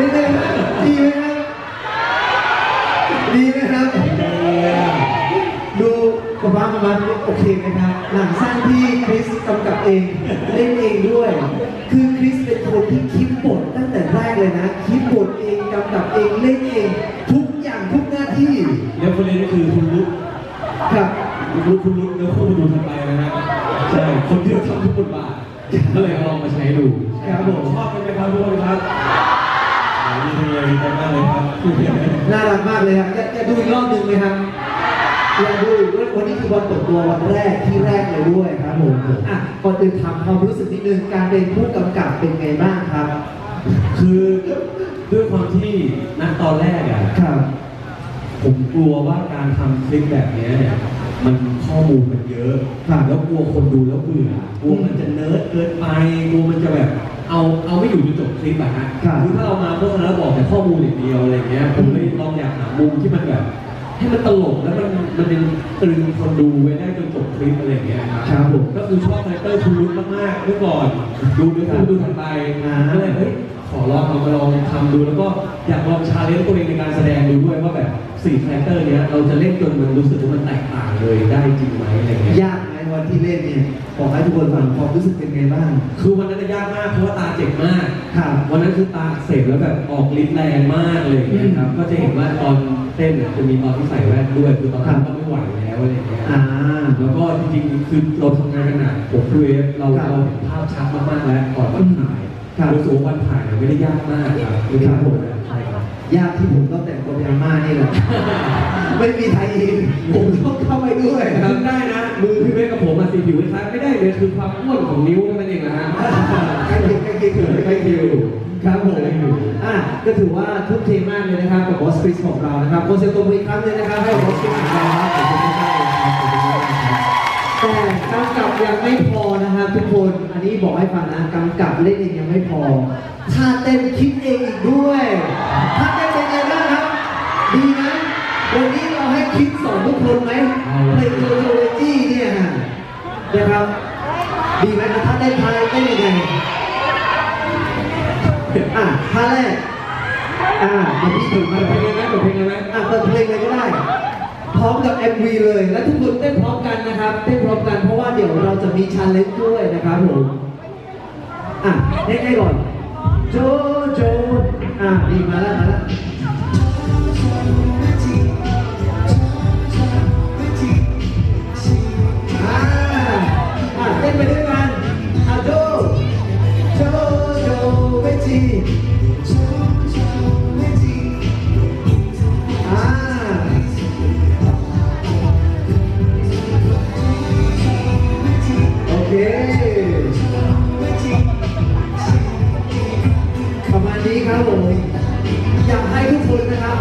เป็นไงฮะดีไหมครับดีไหมครับดูกับบ้ามาบ้านโอเคไหมครับหนังสั้นที่คริสกำกับเองเล่นเองด้วย คือคริสเป็นคนที่คิดบทตั้งแต่แรกเลยนะคิดบทเองกำกับเองเล่นเอง ทุกอย่างทุกหน้าที่แล้วคนนี้ก็คือคุณลุกครับคุณลุกคุณลุกแล้วคู่ดูทันไปนะฮะใช่คนที่ทำทุกบทบาทก็เลยเอาลองมาใช้ดูครับผมชอบกันไหมครับทุกคนครับ ดีจังเลยดีใจมากเลยครับน่ารักมากเลยครับจะจะดูอีกรอบหนึ่งไหมครับอยากดูวันนี้คือวันเปิดตัววันแรกที่แรกเลยด้วยครับผมอะก่อนอื่นถามความรู้สึกนิดนึงการเป็นผู้กำกับเป็นไงบ้างครับ คือด้วยความที่ณตอนแรกอะครับ ผมกลัวว่าการทำคลิปแบบเนี้ยเนี่ยมันข้อมูลมันเยอะครับแล้วกลัวคนดูแล้วเบื่อกลัวมันจะเนิร์ดเกินไปกลัวมันจะแบบ เอาเอาไม่อยู่จนจบคลิปอะฮะครับ อถ้าเรามาโฆษณาแล้วบอกแต่ข้อมูลอย่างเดียวอะไรเงี้ยผมเลยลองอยากหามุมที่มันแบบให้มันตลกแล้วมันมันเป็นตรึงคนดูไว้ได้จนจบคลิปอะไรเงี้ยครับผมก็คือชอบคาแรคเตอร์คุณลุกมากๆเมื่อก่อน ดูดูดูดูทันไปอ่า ก็เลยเฮ้ยขอลองเอามาลองทำดูแล้วก็อยากลองชาเลนจ์ตัวเองในการแสดงดูด้วยว่าแบบสี่คาแรคเตอร์เนี้ยเราจะเล่นจนมันรู้สึกว่ามันแตกต่างเลยได้จริงไหมอะไรเงี้ย ยากไหม วันที่เล่นเนี่ยบอกให้ทุกคนฟังความรู้สึกเป็นไงบ้าง คือวันนั้นจะยากมากเพราะว่าตาเจ็บมาก ครับวันนั้นคือตาอักเสพแล้วแบบออกฤทธิ์แรงมากเลยอย่างเงี้ยครับ ก็จะเห็นว่าตอนเต้นเนี่ยจะมีตอนที่ใส่แว่นด้วย คือตอนนั้นก็ไม่ไหวแล้วอะไรอย่างเงี้ย อ่า แล้วก็จริงๆ คือเราทำงานกันหนักผมคือเราครับเราเห็นภาพชัดมากๆแล้วก่อนวันถ่ายครับรู้สึกว่าวันถ่ายเนี่ยไม่ได้ยากมากครับไม่ได้ยากนะใช่ค รับยากที่ผมต้องแต่งตัวเป็นอาม่านี่แหละ ไม่มีไทยอินผมต้องเข้าไปด้วยทำได้นะมือพี่เมฆกับผมมาสีผิวคล้ายๆไม่ได้เลยคือความอ้วนของนิ้วนั่นเองนะฮะ ใกล้เคียงใกล้เคียงใกล้เคียงครับผมอะก็ถือว่าทุ่มเทมากเลยนะครับกับบอสคริสของเรานะครับโคเซลตัวมืออีกครั้งหนึงนะครับให้กับบอสคริสของเราครับขอบคุณมากๆเลยครับขอบคุณมากๆครับ แต่กำกับยังไม่พอนะครับทุกคน อันนี้บอกให้ฟังนะกำกับเล่นเองยังไม่พอท่าเต้นคิดเองอีกด้วยท่าเต้นเป็นไงบ้างครับ ดีไหมวันนี้เราให้คิดสอนทุกคนไหมในโซโลจีเนี่ยฮะนะครับ ดีไหมนะท่าเต้นไทยเต้นยังไงอะท่าแรกอะเดี๋ยวพี่ถึงมาเปิดเพลงเลยเลยไหมเปิดเพลงเลยไหมอะเปิดเพลงเลยก็ได้ พร้อมกับ MV เลย และทุกคนเต้นพร้อมกันนะครับเต้นพร้อมกันเพราะว่าเดี๋ยวเราจะมีชาเลนจ์ด้วยนะครับผมอะเต้นให้ก่อนโจโจอะดีมาแล้วมาแล้วอ่าอะเต้นไปด้วยกันอะโจโจโจเวที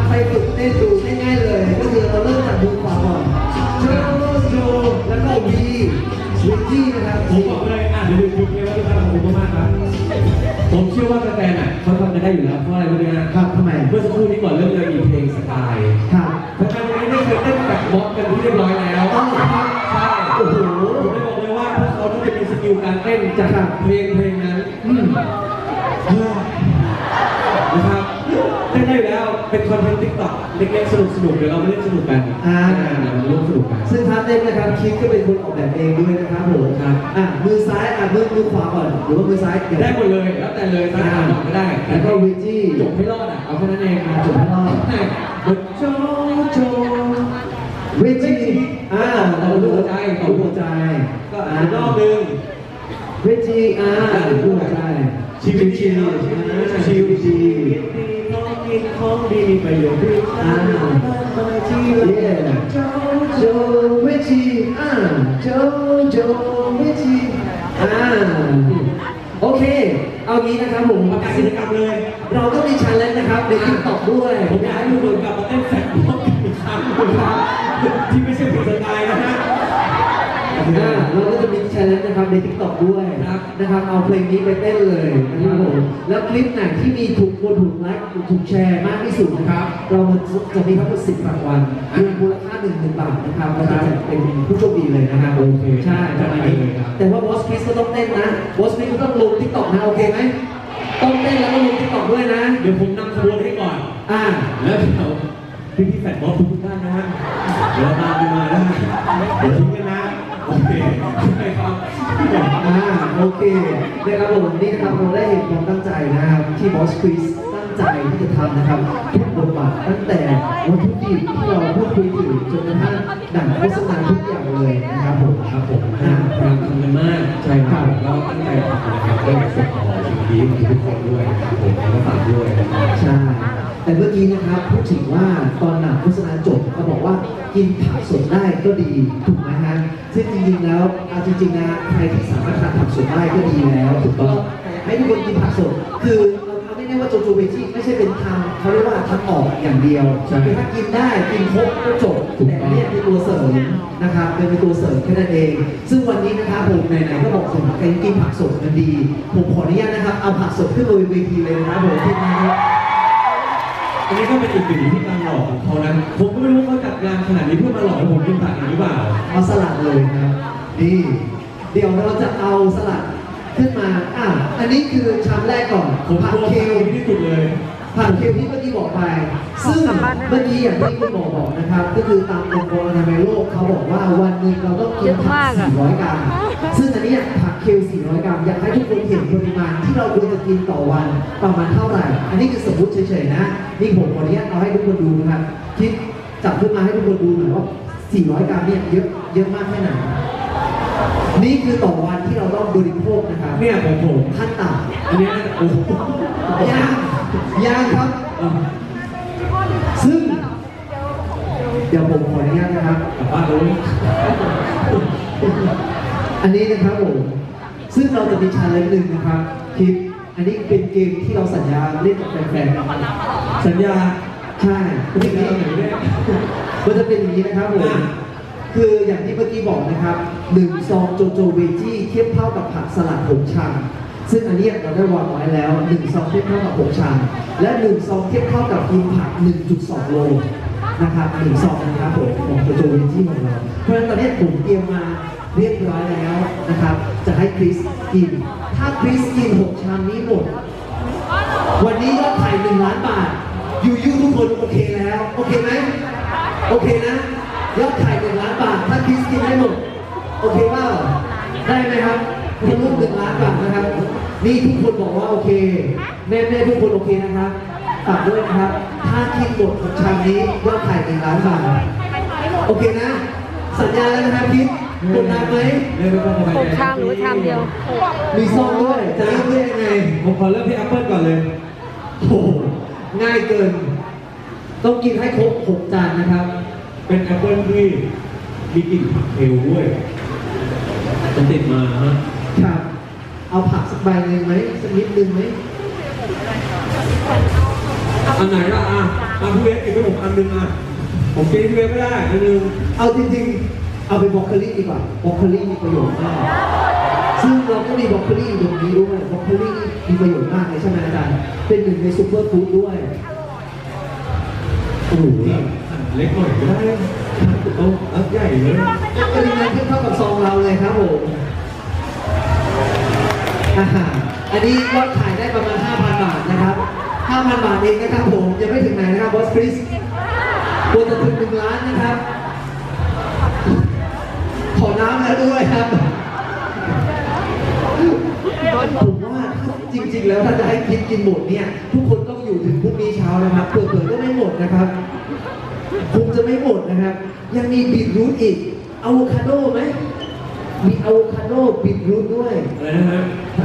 ไปฝึกเต้นดูง่ายๆเลย ก็คือเราเริ่มจากดูขวาก่อนโจโจแล้วก็วีวีจี้นะครับผมบอกเลยอะเดี๋ยวดูคลิปเลยว่าทุกท่านขอบคุณมากๆครับ ผมเชื่อว่ากระแตน่ะเขาทำกันได้อยู่แล้วเพราะอะไรรู้ไหมฮะครับทำไมเมื่อสักครู่นี้ก่อนเริ่มเลยมีเพลงสกายครับเพราะฉะนั้นวันนี้ได้เคยเต้นแบบบล็อกกันที่เรียบร้อยแล้วต้องครับใช่โอ้โหผมได้บอกเลยว่าพวกเขาต้องจะมีสกิลการเต้นจากครับเพลงเพลงนั้น อืม นะครับเต้นได้อยู่แล้วเป็นคอนเทนต์ติ๊กต็อกเล็กๆ สนุกสนุกๆเดี๋ยวเรามาเล่นสนุกกันอ่าเดี๋ยวมาร่วมสนุกกันซึ่งท่าเต้นนะครับคิดก็เป็นคนออกแบบเองด้วยนะครับผมครับอะมือซ้ายอะมือมือขวาก่อนหรือว่ามือซ้ายเดี๋ยวได้หมดเลยแล้วแต่เลยซ้ายขวาก็ได้แล้วก็วิจี้ จบให้รอดอะเอาแค่นั้นเองอะจบให้รอดใช่โจโจ วิจี้อ่าต่อหัวใจต่อหัหัววใจใจก็อีกรอบหนึ่งวิจี้อ่าหัวใจชิวชิวชิวชิวของกิน ของดีมีประโยชน์ด้วยอ่ามาที่เย่โจวิจี้อ่าโจโจวิจี้อ่าโอเค เอางี้นะครับผมประกาศกิจกรรมเลย เราก็มีชาเลนจ์นะครับในทิกตอกด้วยผมอยากให้ทุกคนกลับมาเต้นแฟร์บล็อกกันอีกครั้งนะครับที่ไม่ใช่เพลงสไตล์นะฮะอ่าเราก็จะมีชา เลนจ์นะครับในทิกตอกด้วยครับนะครับเอาเพลงนี้ไปเต้นเลยนะครับผมแล้วคลิปไหนที่มีถูกคนถูกไลค์ถูกแชร์มากที่สุดนะครับ เราจะมีทั้งหมด10รางวัลรวมมูลค่า1 0,000บาทนะครับเราจะแจกเป็นผู้โชคดีเลยนะครับโอเคใช่ประมาณนี้ได้เลยครับแต่ว่าบอสคริสก็ต้องเต้นนะบอสคริสก็ต้องลงทิกตอกนะโอเคไหมต้องเต้นแล้วก็ลงทิกตอกด้วยนะ เดี๋ยวดี๋ยวผมนำขบวนให้ก่อน อ่า แล้วเดี๋ยวพี่พี่ๆแฟนบอสทุกท่านนะฮะเดี๋ยวตามกันมานะฮะเดี๋ยวทิ้งกันนะ โอเคครับอ่าโอเคนะครับผมนี่นะครับเราได้เห็นความตั้งใจนะครับที่บอสคริสตั้งใจที่จะทำนะครับทุกบทบาทตั้งแต่วัตถุดิบที่เราพูดคุยถึงจนกระทั่งหนังโฆษณาทุกอย่างเลยนะครับผมครับผมพยายามทำกันมากใช่ครับแล้วตั้งใจทำนะครับเพื่อส่งต่อสิ่งดีให้ทุกคนด้วยนะครับผมแล้วก็ฝากด้วยใช่แต่เมื่อกี้นะครับพูดถึงว่าตอนหนังโฆษณาจบเขาบอกว่ากินผักสดได้ก็ดีถูกไหมฮะ จริงๆแล้วเอาจริงๆนะใครที่สามารถทานผักสดได้ก็ดีแล้วถูกต้องให้ทุกคนกินผักสดคือเราทำไม่ได้ว่าโจโจเวจิไม่ใช่เป็นทางเขาเรียกว่าทางออกอย่างเดียวใช่คือถ้ากินได้กินครบก็จบถูกแต่ต้อง เนี่ยเป็นตัวเสริมนะครับเป็นตัวเสริมแค่นั้นเอง ซึ่งวันนี้นะครับผมไหนๆก็บอกถึงการกินผักสดมันดี ผมขออนุญาตนะครับเอาผักสดขึ้นบนเวทีเลยนะครับผมทีมงานครับ อันนี้ก็เป็นอีกหนึ่งวิธีการหลอกของเขานะ ผมก็ไม่รู้ว่าเขาจัดงานขนาดนี้เพื่อมาหลอกให้ผมกินผักอย่างนี้หรือเปล่า เอาสลัดเลยนะครับนี่เดี๋ยวเราจะเอาสลัดขึ้นมาอะอันนี้คือชามแรกก่อนผมผักกลัวเคเคลลที่สุดเลย ผักเคลที่เมื่อกี้บอกไป ซึ่งเมื่อกี้อย่างที่คุณหมอบอกนะครับ ก็คือตามองค์กรอนามัยโลกเขาบอกว่าวันหนึ่งเราต้องกินผัก 400 กรัม ซึ่งอันนี้ผักเคล 400 กรัม อยากให้ทุกคนเห็นปริมาณที่เราควรจะกินต่อวันประมาณเท่าไหร่ อันนี้คือสมมติเฉยๆนะ นี่ผมขออนุญาตเอาให้ทุกคนดูนะครับ คิดจับขึ้นมาให้ทุกคนดูหน่อยว่า 400 กรัมเนี่ยเยอะเยอะมากแค่ไหน นี่คือต่อวันที่ เราต้องบริโภคนะครับเนี่ยผมผมขั้นต่อันนี้น่าจะโอ้โหำยางยางครับ เออซึ่ง เดี๋ยวผมขออนุญาตนะครับ กลับบ้านเลยอันนี้นะครับผม ซึ่งเราจะมีชาเลนจ์หนึ่งนะครับคลิป อันนี้เป็นเกมที่เราสัญญาเล่นกับแฟนๆสัญญา ใช่เป็นไม่อย่างได้นี้ไหนเนี่ยมันจะเป็นอย่างนี้นะครับผม อะ คืออย่างที่เมื่อกี้บอกนะครับหนึ่งซองโจโจเวจี้เทียบเท่ากับผักสลัดหกชามซึ่งอันนี้เราได้วางไว้แล้วหนึ่งซองเทียบเท่ากับหกชามและหนึ่งซองเทียบเท่ากับกินผัก 1.2 โลนะครับหนึ่งซองนะครับผมของโจโจเวจี้ของเราเพราะฉะนั้นตอนนี้ผมเตรียมมาเรียบร้อยแล้วนะครับ จะให้คริสกิน ถ้าคริสกินหกชามนี้หมด วันนี้ยอดขายหนึ่งล้านบาทยูยูทุกคนโอเคแล้ว โอเคไหมโอเคนะ ยอดขายหนึ่งล้านบาท ถ้าคิสกินได้หมด โอเคเปล่าได้ไหมครับทะลุหนึ่งล้านบาทนะครับ นี่ทุกคนบอกว่าโอเค แม่แม่ทุกคนโอเคนะครับฝากด้วยนะครับ ถ้าคิดหมดของชามนี้ยอดขายหนึ่งล้านบาท โอเคนะ สัญญาแล้วนะครับคิดกดดันไหมเริ่มไม่ต้องหกชามหรือชามเดียว มีซองด้วย จะเริ่มได้ยังไง ผมขอเริ่มที่แอปเปิลก่อนเลยโอ้โหง่ายเกิน ต้องกินให้ครบหกจานนะครับ เป็นแอปเปิลที่มีกลิ่นผักเคลด้วยจะติดมาฮะครับ เอาผักสักใบหนึ่งไหมสักนิดหนึ่งไหมอันไหนล่ะอะอะพี่เวฟกินไปผมอันหนึงอะ ผมกินพี่เวฟไม่ได้อันหนึงเอาจริงๆ เอาเป็นบรอกโคลีดีกว่าบรอกโคลีมีประโยชน์มาก ซึ่งเราก็มีบรอกโคลีอยู่ตรงนี้ด้วยบรอกโคลีมีประโยชน์มากเลยใช่ไหมอาจารย์ เป็นหนึ่งในซูเปอร์ฟู้ดด้วย โอ้โหนี่หั่น เล็กหน่อยก็ได้เอาเอาใหญ่เลยปริมาณเทียบเท่ากับซองเราเลยครับผมอาหารอันนี้ยอดขายได้ประมาณ 5,000 บาทนะครับ 5,000 บาทเองนะครับผมยังไม่ถึงไหนนะครับบอสคริสควรจะถึงหนึ่งล้านนะครับ ขอน้ำแล้วด้วยครับผมว่าจริง ๆ แล้วถ้าจะให้คิดกินหมดเนี่ย ทุกคนต้องอยู่ถึงพรุ่งนี้เช้านะครับเผื่อๆก็ไม่หมดนะครับ คงจะไม่หมดนะครับ ยังมีบีทรูทอีกอะโวคาโดไหมมีอะโวคาโดบีทรูทด้วยอะไรนะฮะ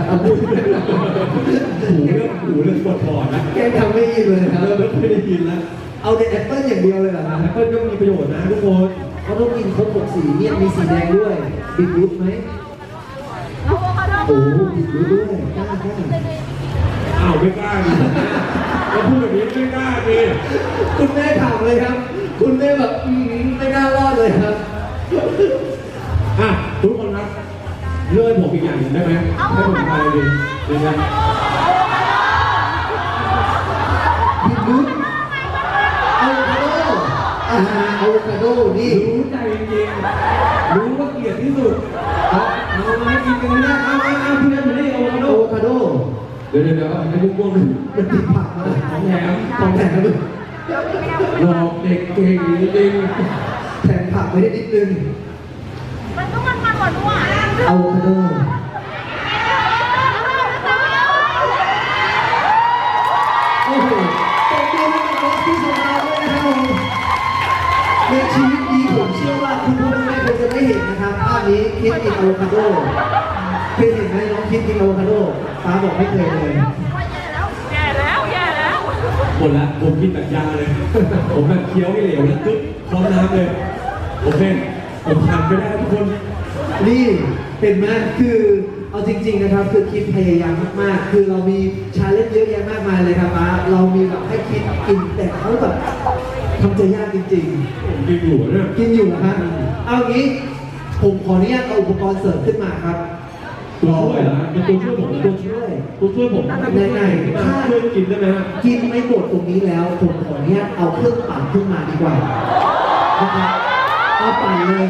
เอาพูดหูเรื่องหูเรื่องปวดคอนะแกทำไม่ยินเลยครับเริ่มไม่ค่อยได้ยินแล้วเอาแต่แอปเปิลอย่างเดียวเลยเหรอครับแอปเปิลก็มีประโยชน์นะทุกคนเขาต้องกินครบหกสีเนี่ยมีสีแดงด้วยบีทรูทไหมโอ้บีทรูทด้วยกล้ากล้าอ้าวไม่กล้าดิเราพูดแบบนี้ไม่กล้าดิคุณแม่ถามเลยครับ คุณแม่แบบอืมไม่น่ารอดเลยครับ อะทุกคนครับเลื่อนผมอีกอย่างหนึ่งได้ไหมให้ผมทายดิเดี๋ยวนะบีทรูทอะโวคาโดอ่าอะโวคาโดนี่รู้ใจจริงๆรู้ว่าเกลียดที่สุดเอาเอามาให้กินกันนะเอาเอาเอาพี่เล่นมาดิโอ้โหอะโวคาโด เดี๋ยวเดี๋ยวเดี๋ยวให้พวกพวกนึงมันติดผักมาผม หลอกเด็กเก่งจริงแถมผักไว้ได้นิดนึง มันก็มันมันหวานหวานอะโวคาโดโอ้โหตบมือให้กับรถที่ของเราด้วยนะครับผมในชีวิตนี้ผมเชื่อว่าคุณพ่อแม่คงจะไม่เห็นนะครับภาพนี้คิดกินอะโวคาโดเคยเห็นไหมน้องคิดกินอะโวคาโดฟ้าบอกไม่เคยเลย หมดละผมกินแบบยาเลย ผมแบบเคี้ยวให้เหลวแล้วกึ๊บพร้อมน้ำเลย โอเค ผมทานไปได้ทุกคน นี่เห็นไหมคือเอาจริง ๆนะครับ คือคิดพยายามมากๆ คือเรามีชาเลนจ์เยอะแยะมากมายเลยครับป้าเรามีแบบให้คิดกินแต่เขาแบบทำใจยากจริง ผมกินอยู่เนี่ย ๆ กินอยู่นะฮะเอางี้ผมขออนุญาตเอาอุปกรณ์เสริมขึ้นมาครับ ตัวช่วยเหรอฮะเป็นตัวช่วยผมเหรอตัวช่วยตัวช่วยผมไหนๆถ้าช่วยกินได้ไหมฮะกินไม่หมดตรงนี้แล้วผมขออนุญาตเอาเครื่องปั่นขึ้นมาดีกว่านะครับเอาปั่นเลย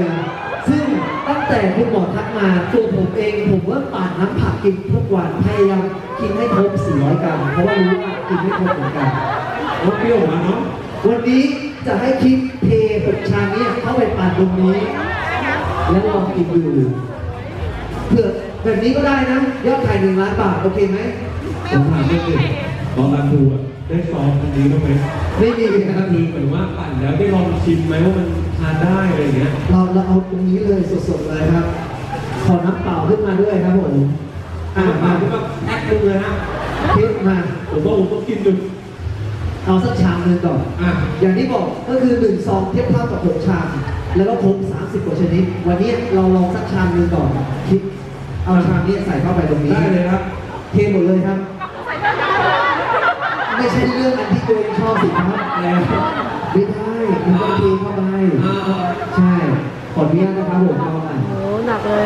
ซึ่งตั้งแต่คุณหมอทักมาตัวผมเองผมว่าปั่นน้ำผักกินทุกวันพยายามกินให้ครบ400กรัมเพราะว่ารู้ว่ากินไม่ครบเหมือนกันน้องเปรี้ยวหวานเนาะวันนี้จะให้คิดเทหกชามเนี้เข้าไปปั่นตรงนี้ แล้วลองกินดูเผื่อ แบบนี้ก็ได้นะ ยอดขายหนึ่งล้านบาท โอเคไหมผมถามนิดนึงตอนรันทูอะได้ซองอันนี้บ้างไหมไม่มีคือนะครับเหมือนว่าปั่นแล้วได้ลองชิมไหมว่ามันทานได้อะไรอย่างเงี้ย เราเราเอาตรงนี้เลยสดๆเลยครับ ขอน้ำเปล่าขึ้นมาด้วยครับผมอ่าอะมามาที่ว่าแพ็คนึงเลยฮะเทสมา ผมว่าผมต้องกินดูเอาสักชามหนึงก่อน อะอย่างที่บอกก็คือหนึ่งซองเทียบเท่ากับหกชาม แล้วก็ครบ30 กว่าชนิด วันนี้เราลองสักชามหนึงก่อนคิด เอาชามนี้ใส่เข้าไปตรงนี้ได้เลยครับ เทหมดเลยครับ ไม่ใช่เรื่องอันที่ตัวเองชอบสิครับแล้วไม่ได้มันต้องเทเข้าไปอ่าอ่าใช่ขออนุญาตนะครับผมเอาอะโอ้หนักเลย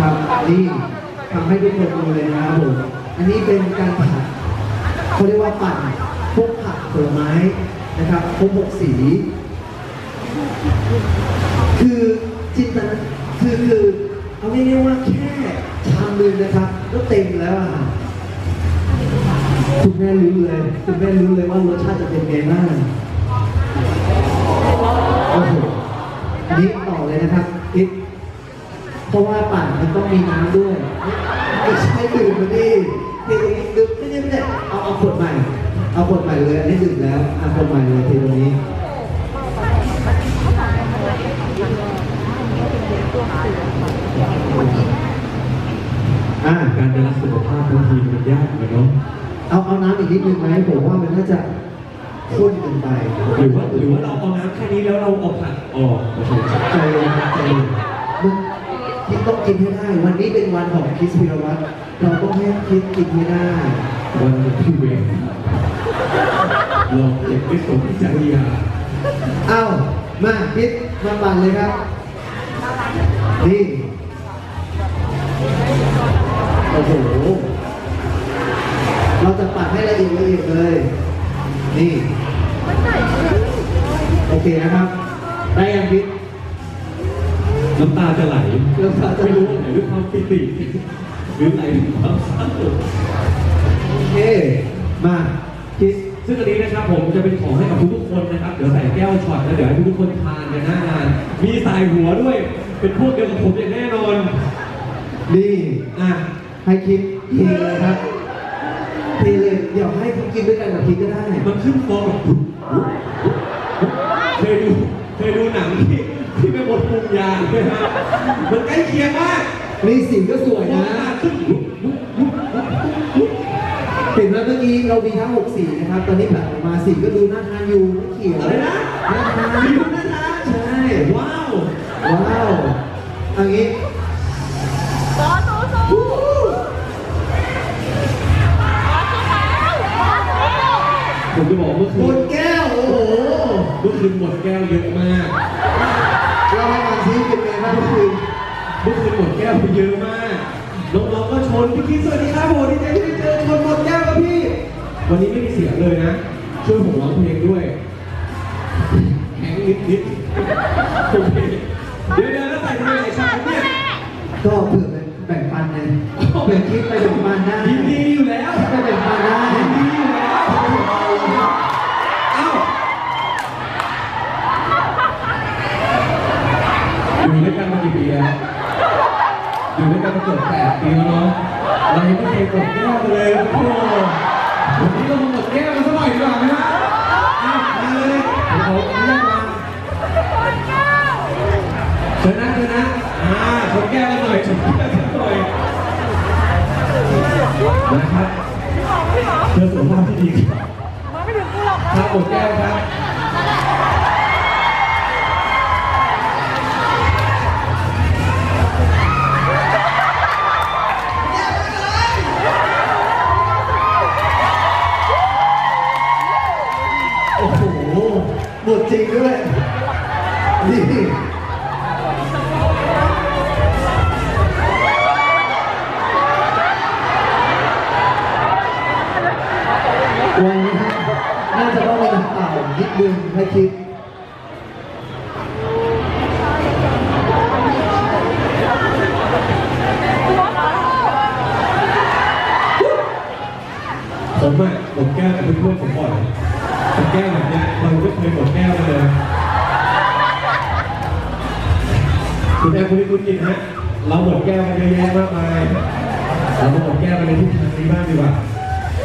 ครับนี่ทำให้ทุกคนดูเลยนะครับผมอันนี้เป็นการผัดเขาเรียกว่าปั่นพวกผักผลไม้นะครับพวกหกสี คือจินตนาคือคือ เอาง่ายๆว่าแค่ชามนึงนะครับ ก็เต็มแล้วอะคุณแม่รู้เลย คุณแม่รู้เลยว่ารสชาติจะเป็นไงบ้างโอ้โหอันนี้ต่อเลยนะครับอิทเพราะว่าปั่นมันต้องมีน้ำด้วยไม่ใช่ดื่มมาดิเทตรงนี้ดื่มไม่ได้ไม่ได้เอาเอาขวดใหม่ เอาขวดใหม่เลยอันนี้ดื่มแล้วเอาขวดใหม่เลยเทตรงนี้ อ่าการจะรักสุขภาพบางทีมันยากเหมือนกันเนาะเอาเอาน้ำอีกนิดนึงไหมผมว่ามันน่าจะข้นเกินไปหรือว่าหรือว่าเราเอาน้ำแค่นี้แล้วเราเอาผักออกโอเคใจเย็นครับใจเย็นมึงคิดต้องกินให้ได้ วันนี้เป็นวันของคริสพิรวัตรเราต้องให้คิดกินให้ได้ วันที่เวรหลอกเด็กไม่สมจริยาเอ้ามาคิดมาปั่นเลยครับ นี่โอ้โห เราจะปั่นให้ละเอียดละเอียดเลย นี่ โอเคนะครับ ได้ยังพิษน้ำตาจะไหลน้ำตาจะไหลไม่รู้ว่าไหนด้วยความปิติหรือไหนด้วยความเศร้าโอเค มาคิดซึ่งอันนี้นะครับผมจะเป็นของให้กับทุกๆคนนะครับ เดี๋ยวใส่แก้วช็อตแล้วเดี๋ยวให้ทุกๆคนทานกันหน้างาน มีสายหัวด้วย เป็นพวกเดียวกับผมอย่างแน่นอนนี่อะให้คิดเทเลยครับเทเลยเดี๋ยวให้คุณกินด้วยกันกับคิดก็ได้มันขึ้นฟองแบบเคยดูเคยดูหนังที่ที่แม่มดปรุงยาไหมฮะมันใกล้เคียงมากนี่สีก็สวยฟองนะมาขึ้นเห็นแล้วเมื่อกี้เรามีทั้งหกสีนะครับ ตอนนี้แบบออกมาสีก็ดูน่าทานอยู่ไม่เขียวอะไรนะน่าทานมีดูน่าทานใช่ว้าว ว้าว เอันนี้บอสสู้สู้บอสสู้แล้วบอสสู้ผมจะบอกเมื่อหมคืนดแก้ว โอ้โห เมื่อคืนหมดแก้วเยอะมาก เราให้มาซิเป็นไงบ้างเมื่อคืนเมื่อคืนหมดแก้วไปเยอะมากน้องๆก็ชนพี่คิดสวัสดีครับโหดีใจที่ได้เจอชนหมดแก้วครับพี่ วันนี้ไม่มีเสียงเลยนะ ช่วยผมร้องเพลงด้วยแข็งนิดนิดๆโอเคเดี๋ยวเลี่นคิดไปถึงมาได้ยินดีอยู่แล้วไปถึงมาได้ยินดีอยู่แล้วเอ้าอยู่ด้วยกันมากี่ปีแล้วอยู่ด้วยกันมาเกือบแปดปีแล้วเนาะเรายังไม่เคยกดแก้วเลยโอ้โหวันนี้เรามาหมดแก้วกันซะ นะครับเพื่อสุขภาพที่ดีครับมาไม่ถึงกูหรอกครับกดแก้วครับ เราหมดแก้วกันเยอะแยะมากมาย เรามาหมดแก้วกันในทิศทางนี้บ้างดีกว่า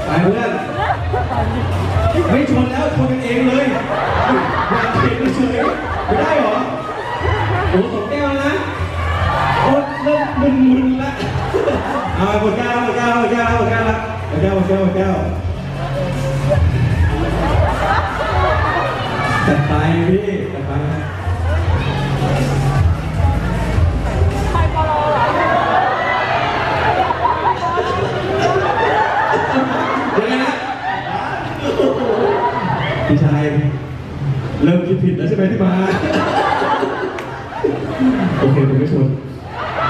ไปเพื่อนไม่ชนแล้วชนกันเองเลยอยากเห็นเฉยไม่ได้หรอโอ้สองแก้วนะโอ้เริ่มมึนๆแล้วเอาหมดแก้วหมดแก้วหมดแก้วหมดแก้วล้วหมดแก้วหมดแก้วหมดแก้วจัดไปพี่จัดไปไป พี่ชายเริ่มคิดผิดแล้วใช่ไหมที่มา โอเคผมไม่ชน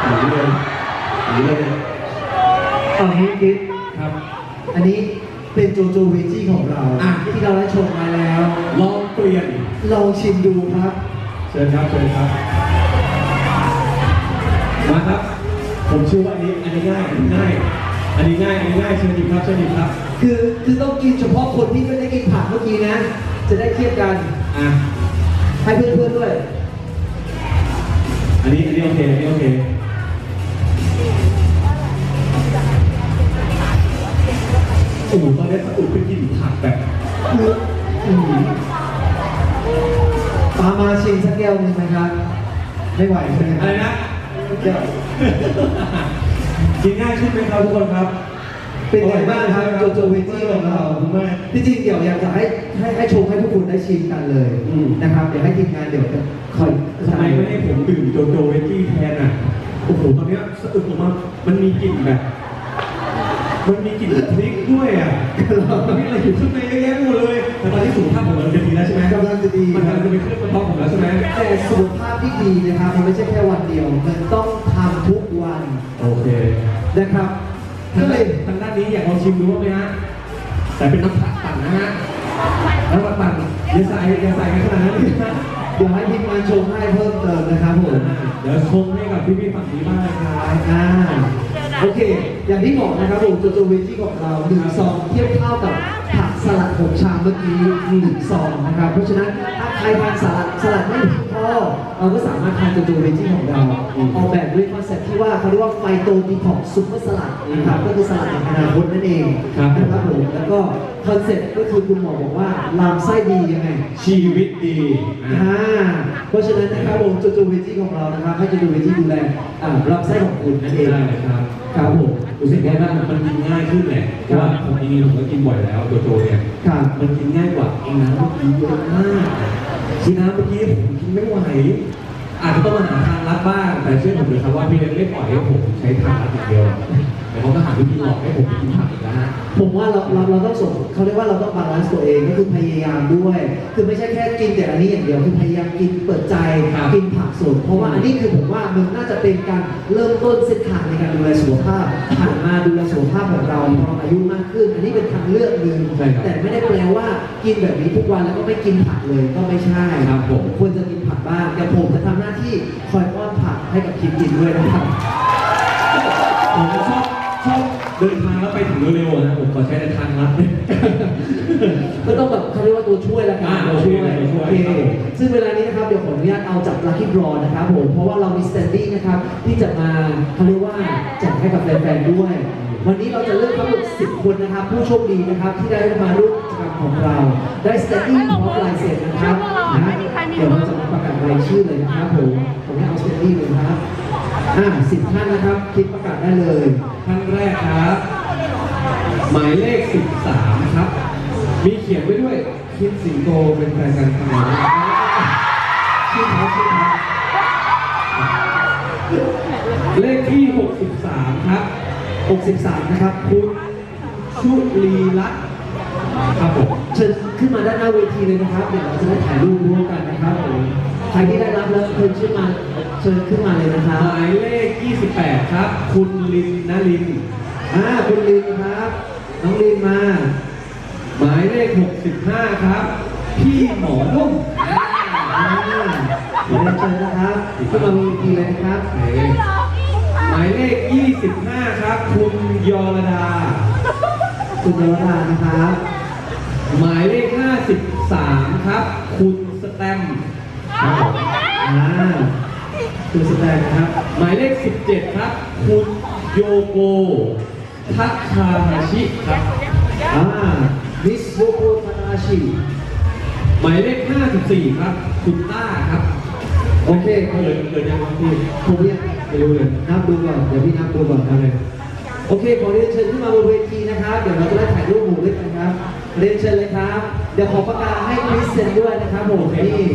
หนีเลยหนีเลยเอางี้คิดครับ อันนี้เป็นโจโจเวจี้ของเราอะ ที่เราได้ชมมาแล้ว ลองเปลี่ยน ลองชิมดูครับ เชิญครับเชิญครับ มาครับ ผมเชื่อว่าอันนี้อันนี้ง่ายอันนี้ง่าย อันนี้ง่ายอันนี้ง่ายเชิญหยิบครับเชิญหยิบครับ คือคือต้องกินเฉพาะคนที่ไม่ได้กินผักเมื่อกี้นะ จะได้เทียบกัน อะ ให้เพื่อนๆด้วย อันนี้อันนี้โอเค อันนี้โอเค โอ้โหตอนนี้ถ้าอุดเป็นกลิ่นผักแบบอืมปามาชิมสักแก้วหนึ่งไหมครับ ไม่ไหวใช่ไหมคอะรับไรนะ แก้ว กินง่ายขึ้นไหมครับทุกคนครับ เป็นไงบ้างครับโจโจเวจี้ของเราขอบคุณมากที่จริงเดี๋ยวอยากจะให้ให้ให้ชมให้ทุกคนได้ชิมกันเลยอืม นะครับ เดี๋ยวให้ทีมงานเดี๋ยวจะคอยทำไมไม่ให้ผมดื่มโจโจเวจจี้แทนอะ โอ้โห ตอนเนี้ยสะอึกออกมา มันมีกลิ่นแบบ มันมีกลิ่นพริกด้วยอะมันมีอะไรอยู่ข้างในเยอะแยะหมดเลย แต่ตอนนี้สุขภาพผมมันจะดีแล้วใช่ไหมกำลังจะดีมันกำลังจะไปเคลื่อนกระเพาะผมแล้วใช่ไหมแต่สุขภาพที่ดีนะครับมันไม่ใช่แค่วันเดียว มันต้องทำทุกวัน โอเค นะครับทาก็งเลด้ายนทางด้านนี้อยากลองชิมดูบ้างไหมฮะ แต่เป็นน้ำผักปั่นนะฮะน้ำผักปั่นอย่าใส่อย่าใส่กันขนาดนั้นเลยนะเดี๋ยวให้ทีมงานชมให้เพิ่มเติมนะครับผม เดี๋ยวชมให้กับพี่ๆฝั่งนี้บ้างนะครับอ่า โอเค อย่างที่บอกนะครับผมโจโจเวจี้ของเราหนึ่งซองเทียบเท่ากับผัก สลัดหกชามเมื่อกี้หนึ่งซองนะครับ เพราะฉะนั้นถ้าใครทานสลัดสลัดไม่เพียงพอเราก็สามารถทานโจโจเวจี้ของเราออกแบบด้วยคอนเซ็ปต์ที่ว่าเขาเรียกว่าไฟโตดีท็อกซุปเปอร์สลัดนะครับก็คือสลัดแห่งอนาคตนั่นเองนะครับผมแล้วก็คอนเซ็ปต์ก็คือคุณหมอบอกว่าลำไส้ดียังไงชีวิตดีอะอ่าเพราะฉะนั้นนะครับผมจูจูเวจี้ของเรานะครับให้จูจูเวจี้ดูแลอ่าลำไส้ของคุณนั่นเองได้เลยครับครับผมรู้สึกว่ามันกินง่ายขึ้นแหละเพราะว่าผมจริงๆผมก็กินบ่อยแล้วโจโจเนี่ยครับมันกินง่ายกว่าเองน้ำเมื่อกี้เยอะมากกินน้ำเมื่อกี้ผมกินไม่ไหว อาจจะต้องมาหาทางลัดบ้าง แต่เชื่อผมเลยครับว่าพี่เล็กไม่ปล่อยให้ผมใช้ทางลัดอย่างเดียว แต่เขาก็หาวิธีหลอกให้ผมไปกินผักอีกแล้วนะผมว่าเราเราเราต้องส่งเขาเรียกว่าเราต้องบาลานซ์ตัวเองก็คือพยายามด้วย คือไม่ใช่แค่กินแต่อันนี้อย่างเดียวคือพยายามกินเปิดใจครับกินผักสดเพราะว่าอันนี้คือผมว่ามันน่าจะเป็นการเริ่มต้นเส้นทางในการดูแลสุขภาพผ่านมาดูแลสุขภาพของเราพออายุมากขึ้น อันนี้เป็นทางเลือกหนึ่งใช่ครับแต่ไม่ได้แปลว่ากินแบบนี้ทุกวันแล้วก็ไม่กินผักเลยก็ไม่ใช่ครับผม ควรจะกินผักบ้างเดี๋ยวผมจะทำหน้าที่คอยป้อนผักให้กับคิมกินด้วยนะครับ ถึงเร็วๆนะผมขอใช้ในทางลัดเนี่ยก็ต้องแบบเขาเรียกว่าตัวช่วยละกันอ่าตัวช่วยตัวช่วยโอเคซึ่งเวลานี้นะครับเดี๋ยวขออนุนุญาตเอาจากลัคกี้ดรอนะครับผมเพราะว่าเรามีสแตนดี้นะครับที่จะมาเขาเรียกว่าแจกให้กับแฟนๆด้วย วันนี้เราจะเลือกทั้งหมด10 คนนะครับ ผู้โชคดีนะครับที่ได้มาร่วมกิจกรรมของเรา ได้สแตนดี้พร้อมลายเซ็นนะครับนะเดี๋ยวเราจะมาประกาศรายชื่อเลยนะครับผมผมให้เอาสแตนดี้เลยนะครับอ่าสิบท่านนะครับคิดประกาศได้เลย ท่านแรกครับ หมายเลข 13 ครับ มีเขียนไว้ด้วยคิดสิงโตเป็นแฟนกันทำไมชื่อเขาชื่อเขาเลขที่ 63 ครับ 63 นะครับคุณชุลีรัตน์ครับผมเชิญขึ้นมาด้านหน้าเวทีเลยนะครับ เดี๋ยวเราจะได้ถ่ายรูปร่วมกันนะครับผมใครที่ได้รับแล้วเชิญขึ้นมาเชิญขึ้นมาเลยนะครับหมายเลข 28 ครับ คุณลินนลินอ่าคุณลินครับ น้องลินมา หมายเลข 65 ครับ พี่หมอนุ่มอ่าเดี๋ยวเชิญนะครับขึ้นมาบนเวทีเลยนะครับหมายเลข 25 ครับ คุณยอรดา คุณเยาวรานะครับ หมายเลข 53 ครับ คุณสแตมป์ครับผมอ่าคุณแสดงนะครับ หมายเลข 17 ครับ คุณโยโก ทักคาฮาชิครับอ่ามิสโบโกทานาชิหมายเลข 54 ครับ คุณต้าครับ โอเคเกิดเกิดยังครับพี่ผมเรียกไม่รู้เลยนับดูก่อน เดี๋ยวพี่นับดูก่อนครับโอเค ขอเรียนเชิญขึ้นมาบนเวทีนะครับ เดี๋ยวเราจะได้ถ่ายรูปหมู่ด้วยกันครับ เรียนเชิญเลยครับ เดี๋ยวขอประกาศให้คริสเซนด้วยนะครับผมนี่